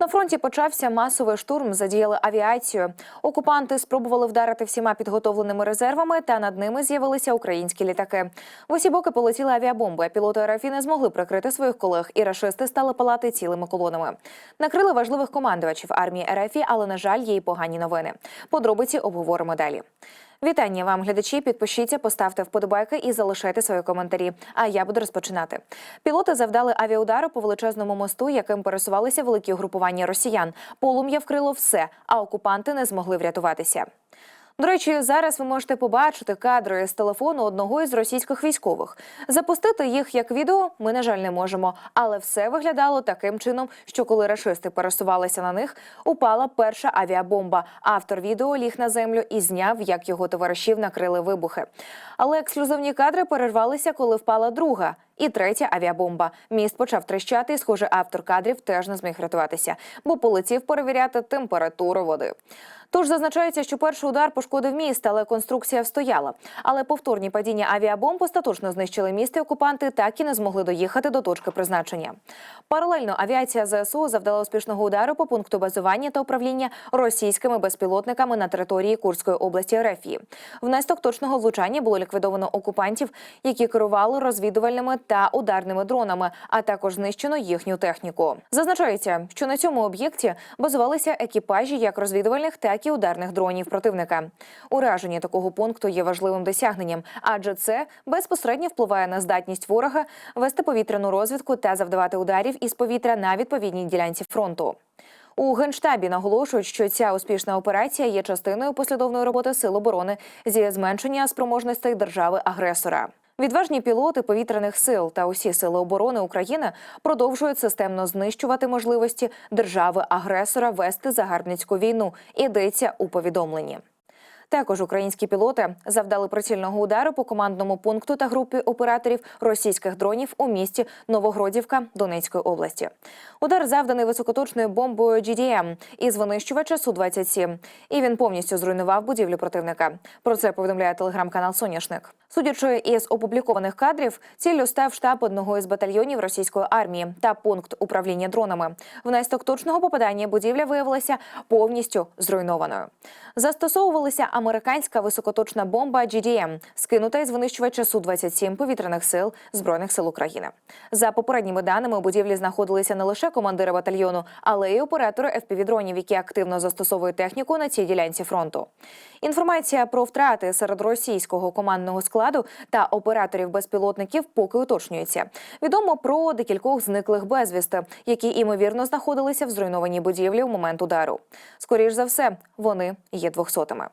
На фронті почався масовий штурм. Задіяли авіацію. Окупанти спробували вдарити всіма підготовленими резервами, та над ними з'явилися українські літаки. В усі боки полетіли авіабомби. Пілоти РФ не змогли прикрити своїх колег, і рашисти стали палати цілими колонами. Накрили важливих командувачів армії РФ, але на жаль, є й погані новини. Подробиці обговоримо далі. Вітання вам, глядачі. Підпишіться, поставте вподобайки і залишайте свої коментарі. А я буду розпочинати. Пілоти завдали авіаудару по величезному мосту, яким пересувалися великі угрупування росіян. Полум'я вкрило все, а окупанти не змогли врятуватися. До речі, зараз ви можете побачити кадри з телефону одного із російських військових. Запустити їх як відео ми, на жаль, не можемо. Але все виглядало таким чином, що коли рашисти пересувалися на них, упала перша авіабомба. Автор відео ліг на землю і зняв, як його товаришів накрили вибухи. Але ексклюзивні кадри перервалися, коли впала друга. І третя авіабомба. Міст почав тріщати, і, схоже, автор кадрів теж не зміг врятуватися, бо полетів перевіряти температуру води. Тож зазначається, що перший удар пошкодив міст, але конструкція встояла. Але повторні падіння авіабомб остаточно знищили міст, і окупанти так і не змогли доїхати до точки призначення. Паралельно авіація ЗСУ завдала успішного удару по пункту базування та управління російськими безпілотниками на території Курської області РФ. Внаслідок точного влучання було ліквідовано окупантів, які керували розвідувальними та ударними дронами, а також знищено їхню техніку. Зазначається, що на цьому об'єкті базувалися екіпажі як розвідувальних, так і ударних дронів противника. Ураження такого пункту є важливим досягненням, адже це безпосередньо впливає на здатність ворога вести повітряну розвідку та завдавати ударів із повітря на відповідній ділянці фронту. У генштабі наголошують, що ця успішна операція є частиною послідовної роботи сил оборони зі зменшення спроможностей держави-агресора. Відважні пілоти повітряних сил та усі сили оборони України продовжують системно знищувати можливості держави-агресора вести загарбницьку війну. Ідеться у повідомленні. Також українські пілоти завдали прицільного удару по командному пункту та групі операторів російських дронів у місті Новогродівка Донецької області. Удар завданий високоточною бомбою GDM із винищувача Су-27. І він повністю зруйнував будівлю противника. Про це повідомляє телеграм-канал Соняшник. Судячи із опублікованих кадрів, ціллю став штаб одного із батальйонів російської армії та пункт управління дронами. Внаслідок точного попадання будівля виявилася повністю зруйнованою. Застосовувалася американська високоточна бомба GDM, скинута із винищувача Су-27 повітряних сил збройних сил України. За попередніми даними у будівлі знаходилися не лише командири батальйону, але й оператори FPV-дронів, які активно застосовують техніку на цій ділянці фронту. Інформація про втрати серед російського командного складу та операторів безпілотників поки уточнюється. Відомо про декількох зниклих безвісти, які імовірно знаходилися в зруйнованій будівлі у момент удару. Скоріш за все, вони є двохсотими.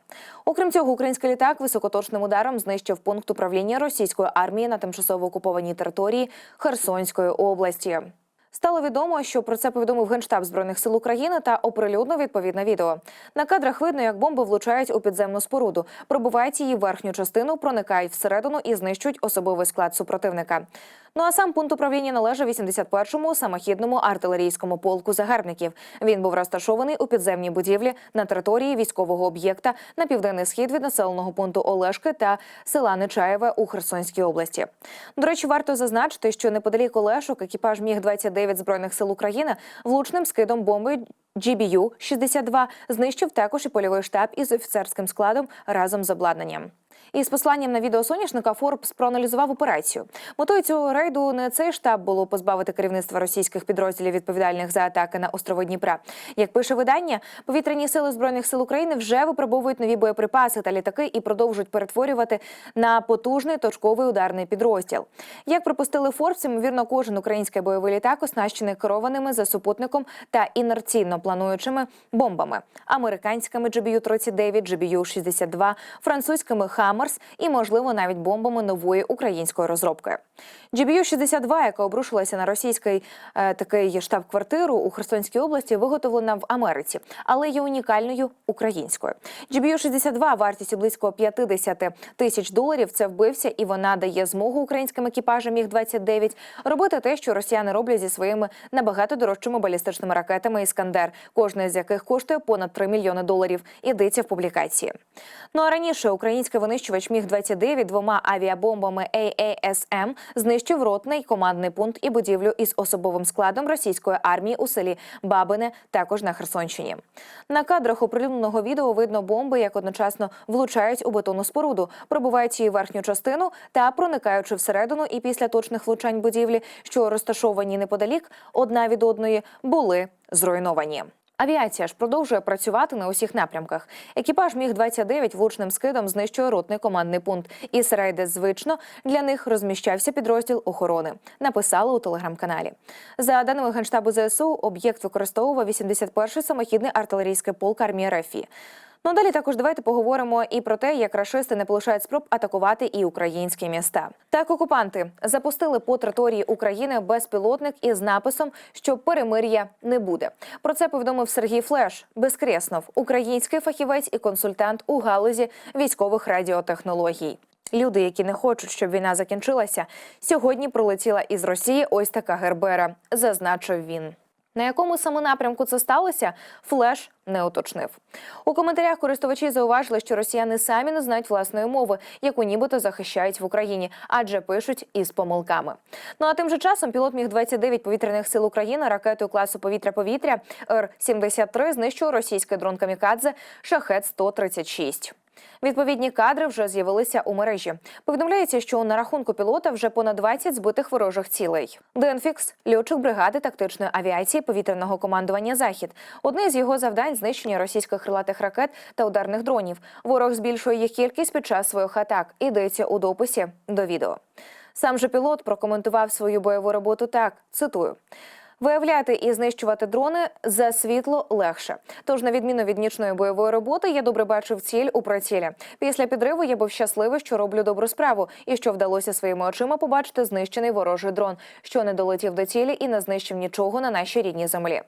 Окрім цього, український літак високоточним ударом знищив пункт управління російської армії на тимчасово окупованій території Херсонської області. Стало відомо, що про це повідомив генштаб збройних сил України та оприлюднив відповідне відео. На кадрах видно, як бомби влучають у підземну споруду, пробивають її верхню частину, проникають всередину і знищують особовий склад супротивника. Ну а сам пункт управління належав 81-му самохідному артилерійському полку загарбників. Він був розташований у підземній будівлі на території військового об'єкта на південний схід від населеного пункту Олешки та села Нечаєве у Херсонській області. До речі, варто зазначити, що неподалік Олешок екіпаж міг 29 збройних сил України влучним скидом бомби GBU-62 знищив також і польовий штаб із офіцерським складом разом з обладнанням. Із посланням на відео соняшника Форбс проаналізував операцію. Метою цього рейду не цей штаб було позбавити керівництва російських підрозділів відповідальних за атаки на острови Дніпра. Як пише видання, повітряні сили збройних сил України вже випробовують нові боєприпаси та літаки і продовжують перетворювати на потужний точковий ударний підрозділ. Як припустили Форбс, ймовірно, кожен український бойовий літак оснащений керованими за супутником та інерційно плануючими бомбами американськими GBU-39, GBU-62, французькими Хаммерс і, можливо, навіть бомбами нової української розробки. GBU-62, яка обрушилася на російський е, такий штаб-квартиру у Херсонській області, виготовлена в Америці, але є унікальною українською. GBU-62 вартістю близько 50 тисяч доларів. Це вбився, і вона дає змогу українським екіпажам міг 29 робити те, що росіяни роблять зі своїми набагато дорожчими балістичними ракетами Іскандер, кожна з яких коштує понад 3 мільйони доларів. Ідеться в публікації. Ну а раніше українське винищення винищувач Міг 29 двома авіабомбами AASM знищив ротний командний пункт і будівлю із особовим складом російської армії у селі Бабине, також на Херсонщині. На кадрах оприлюдненого відео видно бомби, як одночасно влучають у бетонну споруду, пробивають її верхню частину та проникаючи всередину, і після точних влучань будівлі, що розташовані неподалік, одна від одної, були зруйновані. Авіація ж продовжує працювати на усіх напрямках. Екіпаж міг 29 влучним скидом знищує ротний командний пункт. І середи звично для них розміщався підрозділ охорони. Написали у телеграм-каналі. За даними генштабу ЗСУ, об'єкт використовував 81-й самохідний артилерійський полк армії РФ. Ну далі також давайте поговоримо і про те, як рашисти не полишають спроб атакувати і українські міста. Так, окупанти запустили по території України безпілотник із написом, що перемир'я не буде. Про це повідомив Сергій Флеш Безкреснов, український фахівець і консультант у галузі військових радіотехнологій. Люди, які не хочуть, щоб війна закінчилася, сьогодні прилетіла із Росії ось така гербера, зазначив він. На якому саме напрямку це сталося, флеш не уточнив. У коментарях користувачі зауважили, що росіяни самі не знають власної мови, яку нібито захищають в Україні, адже пишуть із помилками. Ну а тим же часом пілот міг 29 повітряних сил України ракетою класу повітря-повітря Р-73 знищив російський дрон Камікадзе Шахет 136 Відповідні кадри вже з'явилися у мережі. Повідомляється, що на рахунку пілота вже понад 20 збитих ворожих цілей. Денфікс льотчик бригади тактичної авіації повітряного командування Захід. Одне з його завдань знищення російських крилатих ракет та ударних дронів. Ворог збільшує їх кількість під час своїх атак. Йдеться у дописі до відео. Сам же пілот прокоментував свою бойову роботу так: цитую. Виявляти і знищувати дрони за світло легше. Тож, на відміну від нічної бойової роботи, я добре бачив ціль у прицілі. Після підриву я був щасливий, що роблю добру справу, і що вдалося своїми очима побачити знищений ворожий дрон, що не долетів до цілі і не знищив нічого на нашій рідній землі.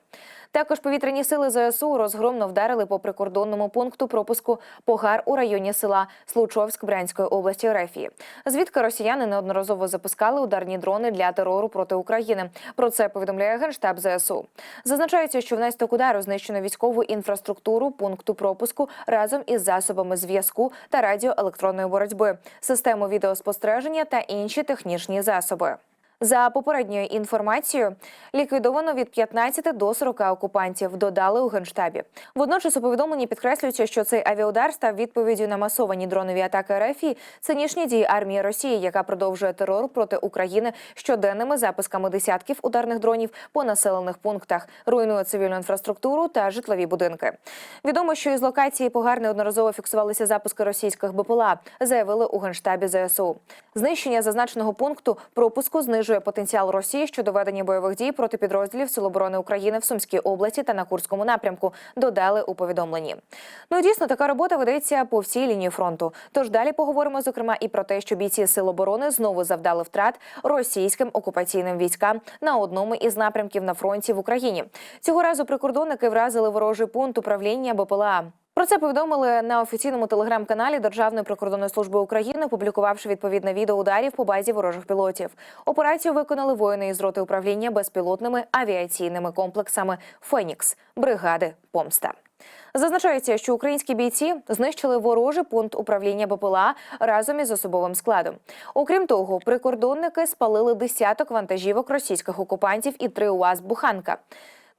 Також повітряні сили ЗСУ розгромно вдарили по прикордонному пункту пропуску Погар у районі села Случовськ Брянської області Рефії. Звідки росіяни неодноразово запускали ударні дрони для терору проти України. Про це повідомляє генштаб ЗСУ. Зазначається, що внаслідок удару знищено військову інфраструктуру пункту пропуску разом із засобами зв'язку та радіоелектронної боротьби, систему відеоспостереження та інші технічні засоби. За попередньою інформацією, ліквідовано від 15 до 40 окупантів. Додали у генштабі. Водночас у повідомленні підкреслюється, що цей авіаудар став відповіддю на масовані дронові атаки РФ і цинічні дії армії Росії, яка продовжує терор проти України щоденними запусками десятків ударних дронів по населених пунктах, руйнує цивільну інфраструктуру та житлові будинки. Відомо, що із локації погар неодноразово фіксувалися запуски російських БПЛА, заявили у генштабі ЗСУ. Знищення зазначеного пункту пропуску знижує потенціал Росії щодо ведення бойових дій проти підрозділів Сил оборони України в Сумській області та на Курському напрямку. Додали у повідомленні. Ну дійсно така робота ведеться по всій лінії фронту. Тож далі поговоримо зокрема і про те, що бійці сил оборони знову завдали втрат російським окупаційним військам на одному із напрямків на фронті в Україні. Цього разу прикордонники вразили ворожий пункт управління БПЛА. Про це повідомили на офіційному телеграм-каналі Державної прикордонної служби України, опублікувавши відповідне відео ударів по базі ворожих пілотів. Операцію виконали воїни із роти управління безпілотними авіаційними комплексами Фенікс бригади Помста. Зазначається, що українські бійці знищили ворожий пункт управління БПЛА разом із особовим складом. Окрім того, прикордонники спалили десяток вантажівок російських окупантів і три УАЗ Буханка.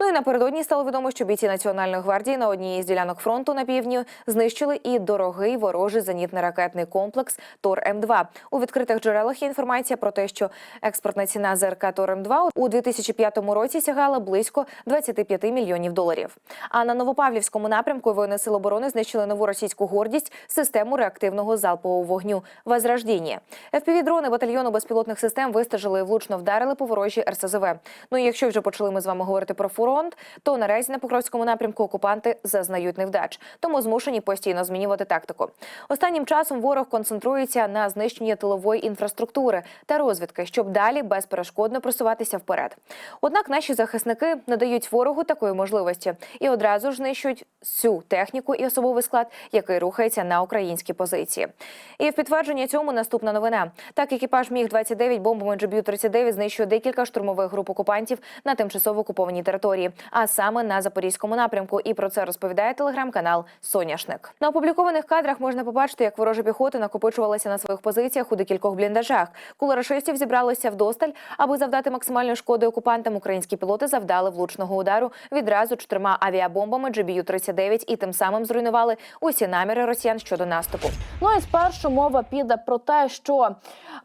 Ну і напередодні стало відомо, що бійці Національної гвардії на одній із ділянок фронту на півдні знищили і дорогий ворожий зенітно-ракетний комплекс Тор М2. У відкритих джерелах є інформація про те, що експортна ціна ЗРК Тор М2 у 2005 році сягала близько 25 мільйонів доларів. А на Новопавлівському напрямку воїни Сил оборони знищили нову російську гордість систему реактивного залпового вогню Возрождіння. FPV-дрони батальйону безпілотних систем вистежили і влучно вдарили по ворожій РСЗВ. Ну і якщо вже почали ми з вами говорити про фронт, фронт, то наразі на Покровському напрямку окупанти зазнають невдач, тому змушені постійно змінювати тактику. Останнім часом ворог концентрується на знищенні тилової інфраструктури та розвідки, щоб далі безперешкодно просуватися вперед. Однак наші захисники не дають ворогу такої можливості і одразу ж знищують всю техніку і особовий склад, який рухається на українські позиції. І в підтвердження цьому наступна новина: так екіпаж міг 29 бомбами GBU-39 знищує декілька штурмових груп окупантів на тимчасово окупованій території. Території, а саме на запорізькому напрямку. І про це розповідає телеграм-канал Соняшник. На опублікованих кадрах можна побачити, як ворожа піхота накопичувалася на своїх позиціях у декількох бліндажах. Коли рашистів зібралися вдосталь, аби завдати максимальної шкоди окупантам, українські пілоти завдали влучного удару відразу чотирма авіабомбами GBU-39 і тим самим зруйнували усі наміри росіян щодо наступу. Ну і спершу мова піде про те, що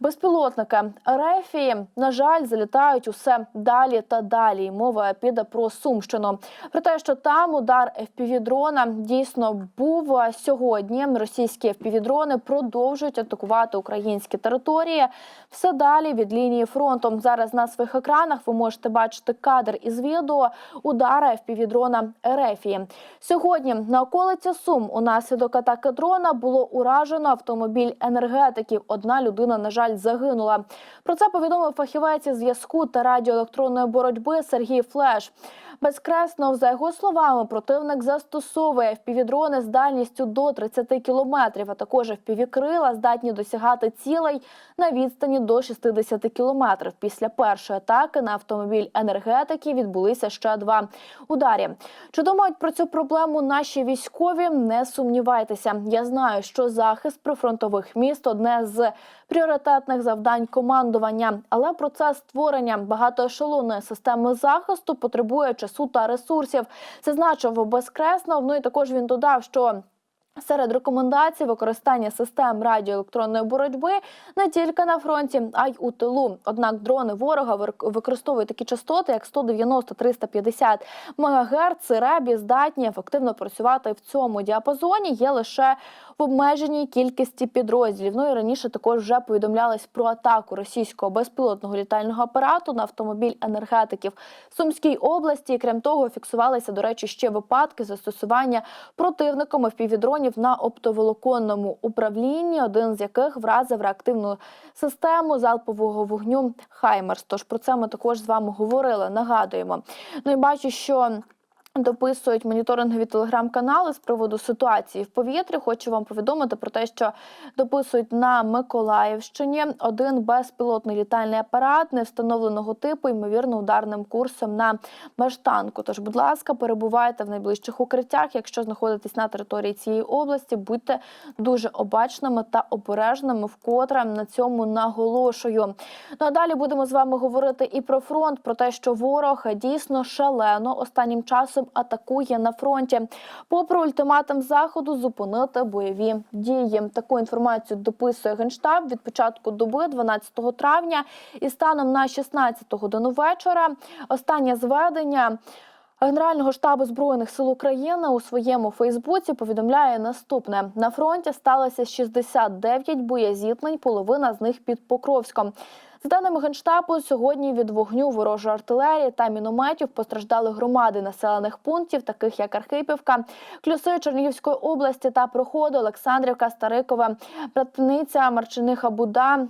безпілотники Рефії, на жаль, залітають усе далі та далі. Мова піде про Сумщину. Про те, що там удар FPV-дрона дійсно був сьогодні. Російські FPV-дрони продовжують атакувати українські території. Все далі від лінії фронту. Зараз на своїх екранах ви можете бачити кадр із відео удара FPV-дрона Рефії. Сьогодні на околиці Сум унаслідок атаки дрона було уражено автомобіль енергетиків. Одна людина, на жаль, загинула. Про це повідомив фахівець зв'язку та радіоелектронної боротьби Сергій Флеш. Безкресно, за його словами, противник застосовує впівдрони з дальністю до 30 кілометрів, а також впівкрила здатні досягати цілей на відстані до 60 кілометрів. Після першої атаки на автомобіль енергетики відбулися ще два ударі. Чи думають про цю проблему наші військові? Не сумнівайтеся. Я знаю, що захист прифронтових міст одне з пріоритетних завдань командування, але процес створення багатоешелонної системи захисту потребує часу та ресурсів. Це значив безкресно. Ну і також він додав, що. Серед рекомендацій використання систем радіоелектронної боротьби не тільки на фронті, а й у тилу. Однак дрони ворога використовують такі частоти, як 190-350 МГц. Ребі здатні ефективно працювати в цьому діапазоні. Є лише в обмеженій кількості підрозділів. Ну і раніше також вже повідомлялось про атаку російського безпілотного літального апарату на автомобіль енергетиків в Сумській області. Крім того, фіксувалися, до речі, ще випадки застосування противниками впівдронів на оптоволоконному управлінні, один з яких вразив реактивну систему залпового вогню Хаймерс. Тож про це ми також з вами говорили. Нагадуємо. Ну і бачу, що. Дописують моніторингові телеграм-канали з приводу ситуації в повітрі. Хочу вам повідомити про те, що дописують на Миколаївщині один безпілотний літальний апарат невстановленого типу, ймовірно, ударним курсом на баштанку. Тож, будь ласка, перебувайте в найближчих укриттях. Якщо знаходитесь на території цієї області, будьте дуже обачними та обережними. Вкотре на цьому наголошую. Ну а далі будемо з вами говорити і про фронт, про те, що ворог дійсно шалено останнім часом атакує на фронті. Попри ультиматум заходу зупинити бойові дії. Таку інформацію дописує генштаб від початку доби, 12 травня, і станом на 16 годину вечора. Останнє зведення. Генерального штабу збройних сил України у своєму Фейсбуці повідомляє наступне: на фронті сталося 69 боєзіткнень, половина з них під Покровськом. За даними генштабу, сьогодні від вогню ворожої артилерії та мінометів постраждали громади населених пунктів, таких як Архипівка, Клюси Чернігівської області та проходу Олександрівка, Старикове, Братниця, Марчиниха Буда.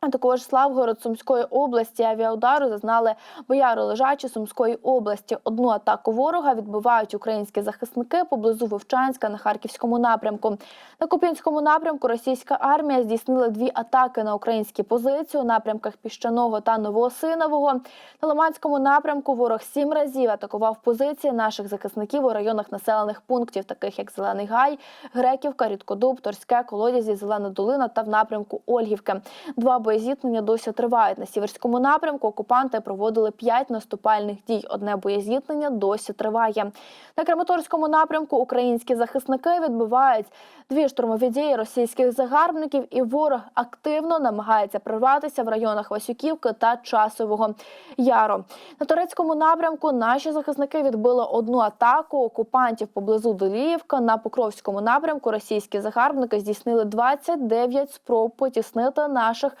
А також Славгород Сумської області авіаудару зазнали бояри лежачі Сумської області. Одну атаку ворога відбивають українські захисники поблизу Вовчанська на харківському напрямку. На Куп'янському напрямку російська армія здійснила дві атаки на українські позиції у напрямках Піщаного та Новоосинового. На Лиманському напрямку ворог сім разів атакував позиції наших захисників у районах населених пунктів, таких як Зелений Гай, Греківка, Рідкодуб, Торське, Колодязі, Зелена Долина та в напрямку Ольгівки. Два боєзіткнення досі тривають. На сіверському напрямку окупанти проводили п'ять наступальних дій. Одне боєзіткнення досі триває. На Краматорському напрямку українські захисники відбивають дві штурмові дії російських загарбників, і ворог активно намагається прорватися в районах Васюківки та Часового Яру. На турецькому напрямку наші захисники відбили одну атаку окупантів поблизу Доліївка. На Покровському напрямку російські загарбники здійснили 29 спроб потіснити наших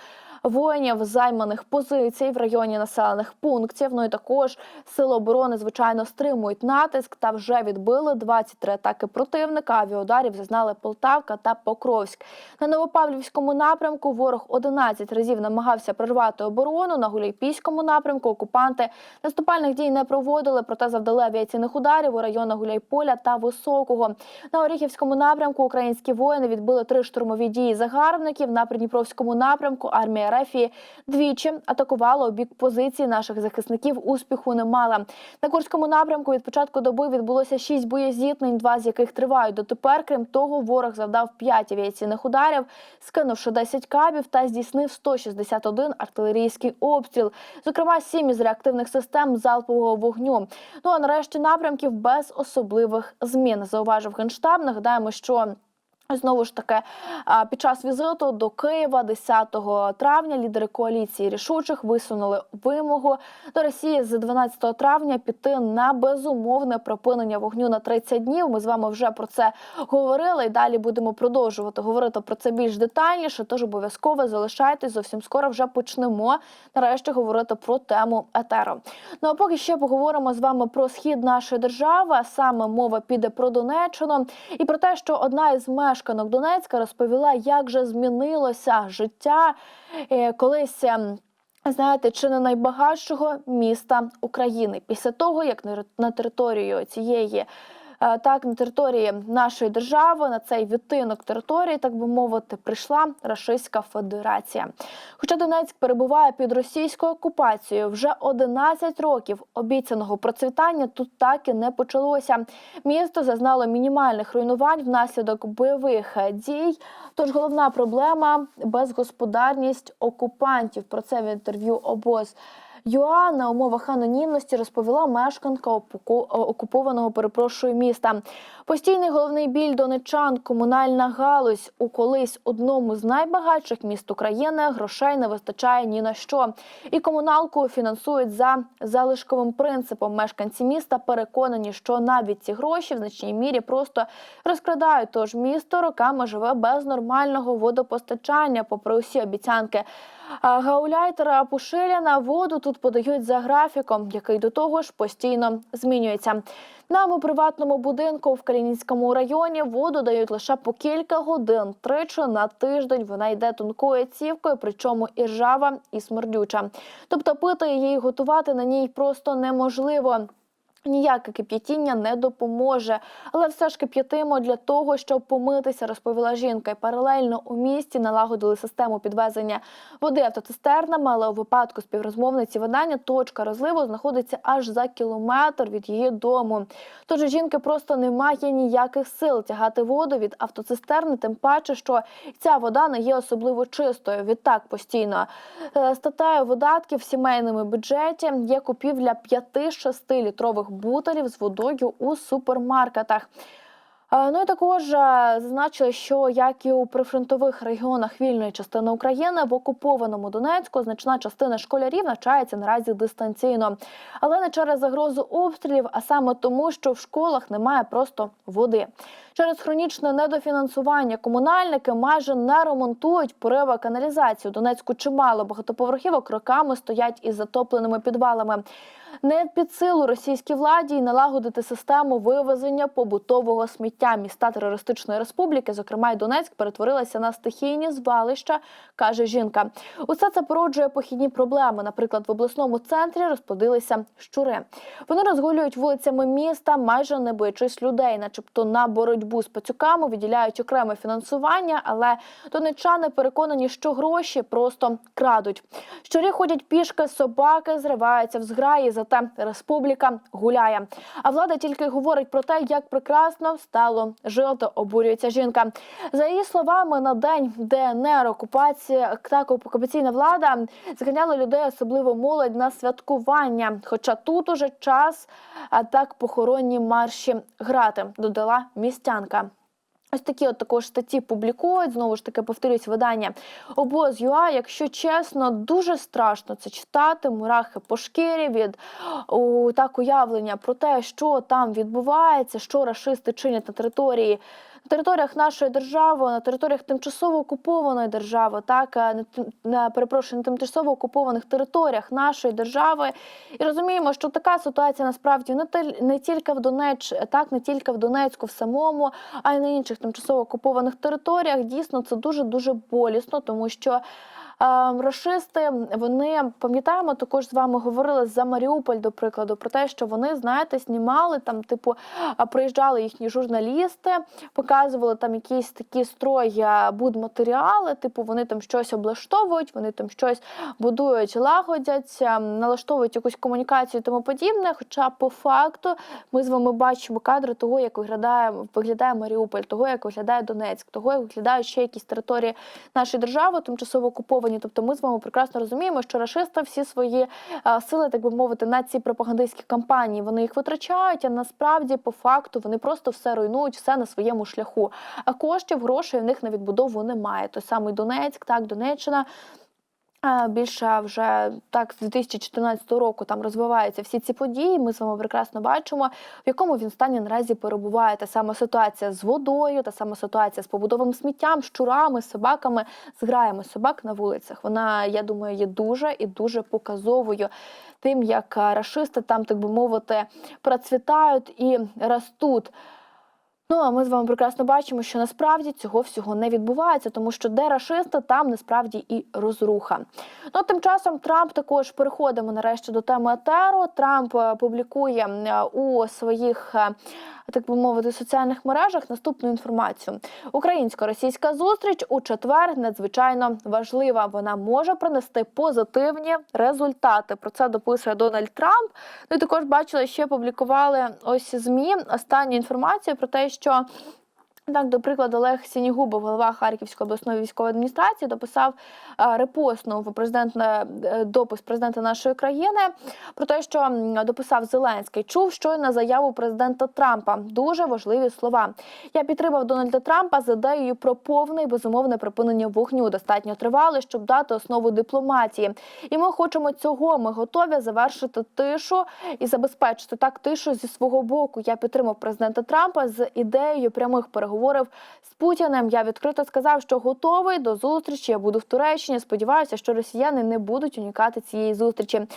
воїнів займаних позицій в районі населених пунктів. Ну і також сили оборони, звичайно, стримують натиск та вже відбили 23 атаки противника. Авіаударів зазнали Полтавка та Покровськ. На Новопавлівському напрямку ворог 11 разів намагався прорвати оборону. На Гуляйпійському напрямку окупанти наступальних дій не проводили, проте завдали авіаційних ударів у районах Гуляйполя та Високого. На Оріхівському напрямку українські воїни відбили три штурмові дії загарбників. На Придніпровському напрямку армія армія двічі атакувала у бік позицій наших захисників. Успіху не мала. На Курському напрямку від початку доби відбулося шість боєзіткнень, два з яких тривають дотепер. Крім того, ворог завдав 5 авіаційних ударів, скинувши 10 кабів та здійснив 161 артилерійський обстріл, зокрема 7 із реактивних систем залпового вогню. Ну а нарешті напрямків без особливих змін, зауважив генштаб. Нагадаємо, що. Знову ж таки, під час візиту до Києва 10 травня лідери коаліції рішучих висунули вимогу до Росії з 12 травня піти на безумовне припинення вогню на 30 днів. Ми з вами вже про це говорили і далі будемо продовжувати говорити про це більш детальніше. Тож обов'язково залишайтесь. Зовсім скоро вже почнемо нарешті говорити про тему етеру. Ну а поки ще поговоримо з вами про схід нашої держави. Саме мова піде про Донеччину і про те, що одна із мешканок Донецька розповіла, як же змінилося життя е, колись. ем, Знаєте, чи не найбагатшого міста України після того, як на- територію цієї так на території нашої держави на цей відтинок території, так би мовити, прийшла Рашистська Федерація. Хоча Донецьк перебуває під російською окупацією вже 11 років обіцяного процвітання тут так і не почалося. Місто зазнало мінімальних руйнувань внаслідок бойових е, дій. Тож головна проблема безгосподарність окупантів. Про це в інтерв'ю обоз. ЮА на умовах анонімності розповіла мешканка опоку- окупованого перепрошую міста. Постійний головний біль донечан, комунальна галузь у колись одному з найбагатших міст України грошей не вистачає ні на що. І комуналку фінансують за залишковим принципом. Мешканці міста переконані, що навіть ці гроші в значній мірі просто розкрадають. Тож місто роками живе без нормального водопостачання, попри усі обіцянки. Гауляйтера Пушиляна воду тут подають за графіком, який до того ж постійно змінюється. Нам у приватному будинку в Калінінському районі воду дають лише по кілька годин, тричі на тиждень. Вона йде тонкою цівкою, причому і ржава, і смердюча. Тобто пити її готувати на ній просто неможливо. Ніяке кип'ятіння не допоможе, але все ж кип'ятимо для того, щоб помитися, розповіла жінка. І паралельно у місті налагодили систему підвезення води автоцистернами, але у випадку співрозмовниці видання точка розливу знаходиться аж за кілометр від її дому. Тож у жінки просто немає ніяких сил тягати воду від автоцистерни, тим паче, що ця вода не є особливо чистою. Відтак постійно е, статтею видатків в сімейному бюджеті є купівля 5-6 літрових бутелів з водою у супермаркетах. Е, Ну і також е, зазначили, що як і у прифронтових регіонах вільної частини України, в окупованому Донецьку значна частина школярів навчається наразі дистанційно, але не через загрозу обстрілів, а саме тому, що в школах немає просто води. Через хронічне недофінансування комунальники майже не ремонтують пориви каналізації. У Донецьку чимало багатоповерхівок роками стоять із затопленими підвалами. Не під силу російській владі й налагодити систему вивезення побутового сміття. Міста терористичної республіки, зокрема й Донецьк, перетворилися на стихійні звалища, каже жінка. Усе це породжує похідні проблеми. Наприклад, в обласному центрі розплодилися щури. Вони розгулюють вулицями міста, майже не боячись людей, начебто на боротьбу з пацюками виділяють окреме фінансування, але донечани переконані, що гроші просто крадуть. Щурі ходять пішки, собаки зриваються в зграї, зате республіка гуляє. А влада тільки говорить про те, як прекрасно стало жити, обурюється жінка. За її словами, на день ДНР окупація так окупаційна влада зганяла людей, особливо молодь, на святкування. Хоча тут уже час а так похоронні марші грати, додала містянка. Ось такі от також статті публікують. Знову ж таки, повторюсь, видання обоз ЮА. Якщо чесно, дуже страшно це читати. Мурахи по шкірі від о, так уявлення про те, що там відбувається, що рашисти чинять на території. Територіях нашої держави, на територіях тимчасово окупованої держави, так а, на, на перепрошую, на тимчасово окупованих територіях нашої держави, і розуміємо, що така ситуація насправді не не тільки в Донеч, так не тільки в Донецьку в самому, а й на інших тимчасово окупованих територіях. Дійсно, це дуже дуже болісно, тому що. Рашисти вони пам'ятаємо, також з вами говорили за Маріуполь, до прикладу, про те, що вони, знаєте, знімали там, типу, приїжджали їхні журналісти, показували там якісь такі строї будматеріали, типу вони там щось облаштовують, вони там щось будують, лагодять, налаштовують якусь комунікацію і тому подібне. Хоча по факту ми з вами бачимо кадри того, як виглядає виглядає Маріуполь, того, як виглядає Донецьк, того, як виглядають ще якісь території нашої держави, тимчасово окуповані. Тобто, ми з вами прекрасно розуміємо, що рашисти всі свої сили, так би мовити, на ці пропагандистські кампанії вони їх витрачають. А насправді, по факту, вони просто все руйнують, все на своєму шляху. А коштів, грошей в них на відбудову немає. Той самий Донецьк, так Донеччина. Більше вже так з 2014 року там розвиваються всі ці події. Ми з вами прекрасно бачимо, в якому він стані наразі перебуває. Та сама ситуація з водою, та сама ситуація з побудовим сміттям, щурами, собаками, зграями собак на вулицях. Вона, я думаю, є дуже і дуже показовою тим, як рашисти там, так би мовити, процвітають і ростуть. Ну а ми з вами прекрасно бачимо, що насправді цього всього не відбувається, тому що де рашисти, там насправді і розруха. Ну тим часом Трамп також переходимо нарешті до теми етеру. Трамп е, публікує е, у своїх. Так би мовити, соціальних мережах наступну інформацію: українсько-російська зустріч у четвер надзвичайно важлива. Вона може принести позитивні результати. Про це дописує Дональд Трамп. Ну і також бачили, ще публікували ось змі останню інформацію про те, що. Так, до прикладу, Олег Сінігубов, голова Харківської обласної військової адміністрації, дописав е, репостнув президента е, допис президента нашої країни про те, що дописав Зеленський. Чув щойно заяву президента Трампа. Дуже важливі слова. Я підтримав Дональда Трампа з ідеєю про повне і безумовне припинення вогню. Достатньо тривале, щоб дати основу дипломатії. І ми хочемо цього. Ми готові завершити тишу і забезпечити так тишу зі свого боку. Я підтримав президента Трампа з ідеєю прямих переговорів з Путіним. Я відкрито сказав, що готовий до зустрічі. Я буду в Туреччині. Сподіваюся, що росіяни не будуть унікати цієї зустрічі.